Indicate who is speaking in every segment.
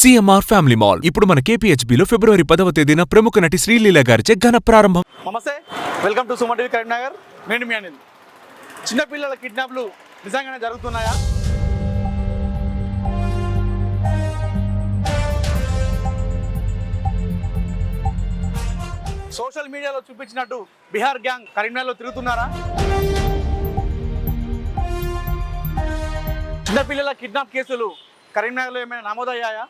Speaker 1: CMR family mall ఇప్పుడు మన కేపీహెచ్బిలో ఫిబ్రవరి పదవ తేదీన ప్రముఖ నటి శ్రీలీల గారిచే ఘన ప్రారంభం.
Speaker 2: నమస్తే. Welcome to Suman TV Karimnagar. నేను మీ అనిల్. చిన్నపిల్లల కిడ్నాప్లు నిజంగానే జరుగుతున్నాయా? సోషల్ మీడియాలో చూపించినట్టు బీహార్ గ్యాంగ్ కరీంనగర్లో తిరుగుతున్నారా? చిన్నపిల్లల కిడ్నాప్ కేసులు కరీంనగర్లో ఏమైనా నమోదయ్యాయా?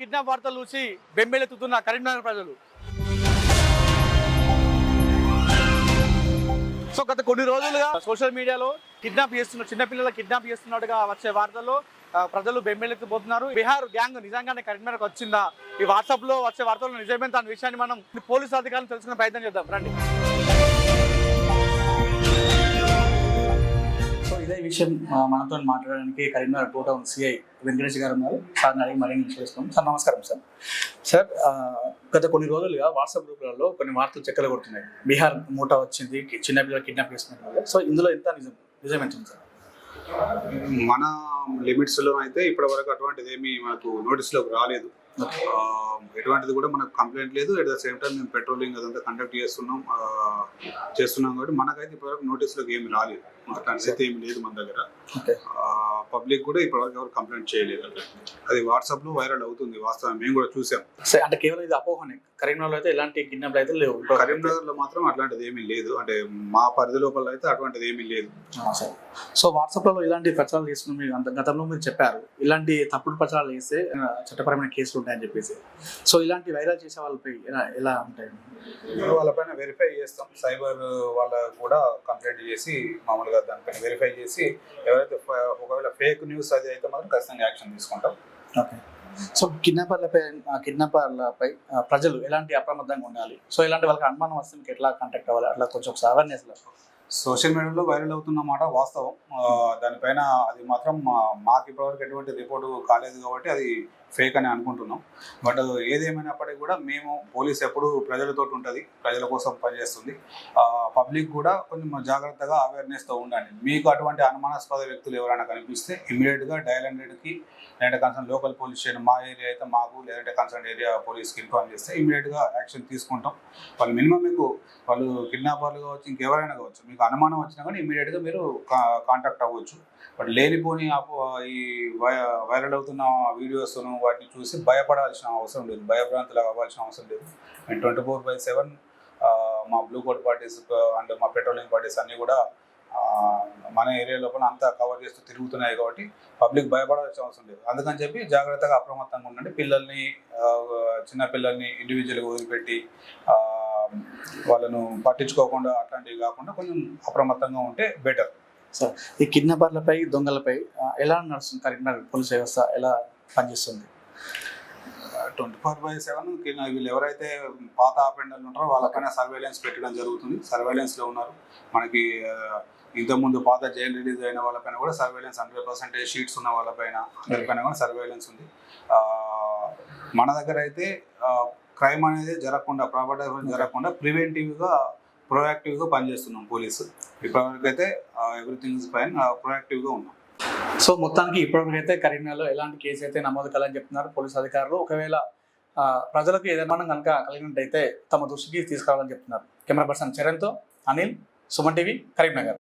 Speaker 2: కిడ్నాప్ వార్తలు చూసి బెంబేలెత్తుతున్న కరీంనగర్ ప్రజలు. సో గత కొన్ని రోజులుగా సోషల్ మీడియాలో కిడ్నాప్ చేస్తున్న చిన్నపిల్లల కిడ్నాప్ చేస్తున్నట్టుగా వచ్చే వార్తల్లో ప్రజలు బెంబేలెత్తిపోతున్నారు బీహార్ గ్యాంగ్ నిజంగానే కరీంనగర్కి వచ్చిందా? ఈ వాట్సాప్లో వచ్చే వార్తలు నిజమేంత అనే విషయాన్ని మనం పోలీసు అధికారులు తెలుసుకునే ప్రయత్నం చేద్దాం. రండి.
Speaker 3: విషయం మనతో మాట్లాడడానికి Karimnagar two town CI Venkatesh garu ఉన్నారు. సార్ని అడిగి మరిన్ని చేస్తాం సార్ నమస్కారం సార్. సార్ గత కొన్ని రోజులుగా వాట్సాప్ గ్రూపులలో కొన్ని వార్తలు చెక్కలు కొడుతున్నాయి. బీహార్ మూట వచ్చింది చిన్నపిల్లలు కిడ్నాప్ చేస్తున్నారు సో ఇందులో ఎంత నిజం నిజం ఎంత సార్?
Speaker 4: మన లిమిట్స్లో అయితే ఇప్పటి వరకు అటువంటిది ఏమీ మనకు నోటీస్లోకి రాలేదు ఎటువంటిది కూడా మనకు కంప్లైంట్ లేదు. అట్ ద సేమ్ టైం మేము పెట్రోలింగ్ అదంతా కండక్ట్ చేస్తున్నాం చేస్తున్నాం కాబట్టి మనకైతే ఇప్పటివరకు నోటీస్లోకి ఏమి రాలేదు. అట్లాంటిది అయితే ఏమి లేదు మన దగ్గర. పబ్లిక్ కూడా ఇప్పటివరకు ఎవరు కంప్లైంట్ చేయలేదు అది వాట్సాప్లో వైరల్ అవుతుంది వాస్తవం మేము కూడా చూసాం.
Speaker 3: సార్ అంటే కేవలం ఇది అపోహనే. కరీంనగర్లో అయితే ఎలాంటి కిడ్నాప్లు అయితే లేవు.
Speaker 4: కరీంనగర్లో మాత్రం అట్లాంటిది ఏమీ లేదు. అంటే మా పరిధి లోపల అయితే అటువంటిది ఏమీ లేదు.
Speaker 3: సో వాట్సాప్లో ఇలాంటి ప్రచారాలు చేస్తున్న మీరు అంత గతంలో మీరు చెప్పారు. ఇలాంటి తప్పుడు ప్రచారాలు చేస్తే చట్టపరమైన కేసులు ఉంటాయని చెప్పేసి. సో ఇలాంటి వైరల్ చేసే వాళ్ళపై ఎలా ఎలా ఉంటాయి
Speaker 4: వాళ్ళపైన వెరిఫై చేస్తాం. సైబర్ వాళ్ళ కూడా కంప్లైంట్ చేసి మామూలుగా దానిపైన వెరిఫై చేసి ఎవరైతే ఒకవేళ ఫేక్ న్యూస్ అది అయితే మాత్రం ఖచ్చితంగా యాక్షన్ తీసుకుంటాం.
Speaker 3: ఓకే సో కిడ్నాపర్లపై కిడ్నాపర్లపై ప్రజలు ఎలాంటి అప్రమత్తంగా ఉండాలి? సో ఇలాంటి వాళ్ళకి అనుమానం వస్తే మీకు ఎట్లా కాంటాక్ట్ అవ్వాలి? అట్లా కొంచెం అవేర్నెస్
Speaker 4: సోషల్ మీడియాలో వైరల్ అవుతున్న మాట వాస్తవం. దానిపైన అది మాత్రం మా- మాకు ఇప్పటివరకు ఎటువంటి రిపోర్ట్ కాలేదు కాబట్టి అది ఫేక్ అని అనుకుంటున్నాం. బట్ ఏదేమైనప్పటికీ కూడా మేము పోలీస్ ఎప్పుడు ప్రజలతో ఉంటుంది ప్రజల కోసం పనిచేస్తుంది. పబ్లిక్ కూడా కొంచెం జాగ్రత్తగా అవేర్నెస్తో ఉండండి. మీకు అటువంటి అనుమానాస్పద వ్యక్తులు ఎవరైనా కనిపిస్తే ఇమీడియట్గా డయల్ హండ్రెడ్కి లేదంటే కన్సర్న్ లోకల్ పోలీస్ స్టేషన్ మా ఏరియా అయితే మాకు లేదంటే కన్సర్న్ ఏరియా పోలీస్కి ఇన్ఫార్మ్ చేస్తే ఇమీడియట్గా యాక్షన్ తీసుకుంటాం. వాళ్ళు మినిమం మీకు వాళ్ళు కిడ్నాపర్లు కావచ్చు ఇంకెవరైనా కావచ్చు మీకు అనుమానం వచ్చినా కానీ ఇమీడియట్గా మీరు కాంటాక్ట్ అవ్వచ్చు. బట్ లేనిపోని ఈ వై- వైరల్ అవుతున్న వీడియోస్ను వాటిని చూసి భయపడాల్సిన అవసరం లేదు. భయభ్రాంతులు అవ్వాల్సిన అవసరం లేదు. And twenty four by seven మా బ్లూ కోట్ పార్టీస్ అండ్ మా పెట్రోలింగ్ పార్టీస్ అన్నీ కూడా మన ఏరియా లోపల అంతా కవర్ చేస్తూ తిరుగుతున్నాయి కాబట్టి పబ్లిక్ భయపడాల్సిన అవసరం లేదు. అందుకని చెప్పి జాగ్రత్తగా అప్రమత్తంగా ఉండండి. పిల్లల్ని చిన్న పిల్లల్ని ఇండివిజువల్గా వదిలిపెట్టి వాళ్ళను పట్టించుకోకుండా అట్లాంటివి కాకుండా కొంచెం అప్రమత్తంగా ఉంటే బెటర్
Speaker 3: సో ఈ కిడ్నాపర్లపై దొంగలపై ఎలా నడుస్తుంది కరీంనగర్ పోలీస్ వ్యవస్థ? ఎలా పనిచేస్తుంది?
Speaker 4: ట్వంటీ ఫోర్ బై సెవెన్ వీళ్ళు ఎవరైతే పాత ఆపెండర్లు ఉంటారో వాళ్ళపైన సర్వేలెన్స్ పెట్టడం జరుగుతుంది. Surveillance లో ఉన్నారు. మనకి ఇంతకుముందు పాత జైలు రిలీజ్ అయిన వాళ్ళపైన కూడా సర్వేలెన్స్ హండ్రెడ్ పర్సెంటేజ్ షీట్స్ ఉన్న వాళ్ళపైన అందరిపైన కూడా సర్వేలెన్స్ ఉంది. ఆ, మన దగ్గర అయితే క్రైమ్ అనేది జరగకుండా ప్రాపర్టీ జరగకుండా ప్రివెంటివ్గా ప్రొయాక్టివ్గా పనిచేస్తున్నాం పోలీసు. ఇప్పటివరకు అయితే ఎవ్రీథింగ్ ఇస్ ఫైన్ ప్రొయాక్టివ్గా ఉన్నాం.
Speaker 3: సో మొత్తానికి ఇప్పటివరకు అయితే కరీంనగర్లో ఎలాంటి కేసు అయితే నమోదు కాలని చెప్తున్నారు పోలీస్ అధికారులు. ఒకవేళ ప్రజలకు ఏదైనా కనుక కలిగినట్టయితే తమ దృష్టికి తీసుకురావాలని చెప్తున్నారు. కెమెరా పర్సన్ చరణ్తో అనిల్ సుమన్ టీవీ కరీంనగర్.